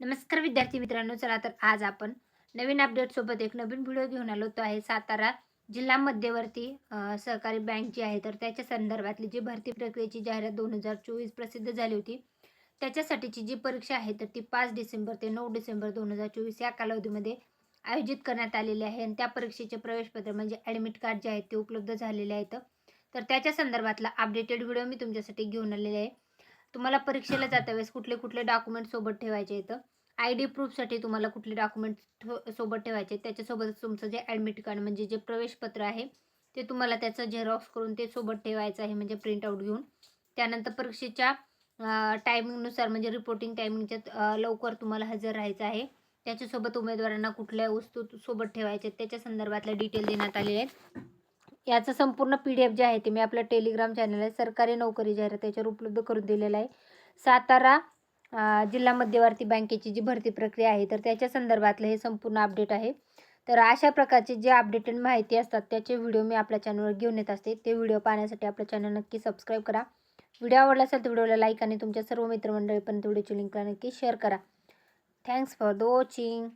नमस्कार विद्यार्थी मित्रांनो चला तर आज आपण नवीन अपडेट सोबत एक नवीन व्हिडिओ घेऊन आलो. तो आहे सातारा जिल्हा मध्यवर्ती सहकारी बँक जी आहे. तर त्याच्या संदर्भातली जी भरती प्रक्रियेची जाहिरात दोन हजार चोवीस प्रसिद्ध झाली होती त्याच्यासाठीची जी परीक्षा आहे तर ती पाच डिसेंबर ते नऊ डिसेंबर दोन हजार चोवीस या कालावधीमध्ये आयोजित करण्यात आलेली आहे. आणि त्या परीक्षेचे प्रवेशपत्र म्हणजे ॲडमिट कार्ड जे आहेत ते उपलब्ध झालेले आहेत. तर त्याच्या संदर्भातला अपडेटेड व्हिडिओ मी तुमच्यासाठी घेऊन आलेले आहे. तुम्हाला परीक्षेला जाता वेळेस कुठले कुठले डॉक्युमेंट सोबत ठेवायचे आहेत आय डी प्रूफसाठी तुम्हाला कुठले डॉक्युमेंट सोबत ठेवायचे. आहेत त्याच्यासोबतच तुमचं जे ॲडमिट कार्ड म्हणजे जे प्रवेशपत्र आहे ते तुम्हाला त्याचं झेरॉक्स करून ते सोबत ठेवायचं आहे म्हणजे प्रिंटआउट घेऊन. त्यानंतर परीक्षेच्या टायमिंगनुसार म्हणजे रिपोर्टिंग टायमिंगच्या लवकर तुम्हाला हजर राहायचं आहे. त्याच्यासोबत उमेदवारांना कुठल्या वस्तू सोबत ठेवायच्या आहेत त्याच्या संदर्भातल्या डिटेल देण्यात आलेले आहेत. याचं संपूर्ण पी डी एफ जे आहे ते मी आपल्या टेलिग्राम चॅनल आहे. सरकारी नोकरी जाहिरात त्याच्यावर उपलब्ध करून दिलेलं आहे. सातारा जिल्हा मध्यवर्ती बँकेची जी भरती प्रक्रिया आहे तर त्याच्या संदर्भातलं हे संपूर्ण अपडेट आहे. तर अशा प्रकारचे जे अपडेटेड माहिती असतात त्याचे व्हिडिओ मी आपल्या चॅनलवर घेऊन येत असते. ते व्हिडिओ पाहण्यासाठी आपलं चॅनल नक्की सबस्क्राईब करा. व्हिडिओ आवडला असेल तर व्हिडिओला लाईक आणि तुमच्या सर्व मित्रमंडळीपर्यंत व्हिडिओची लिंकला नक्की शेअर करा. Thanks for the watching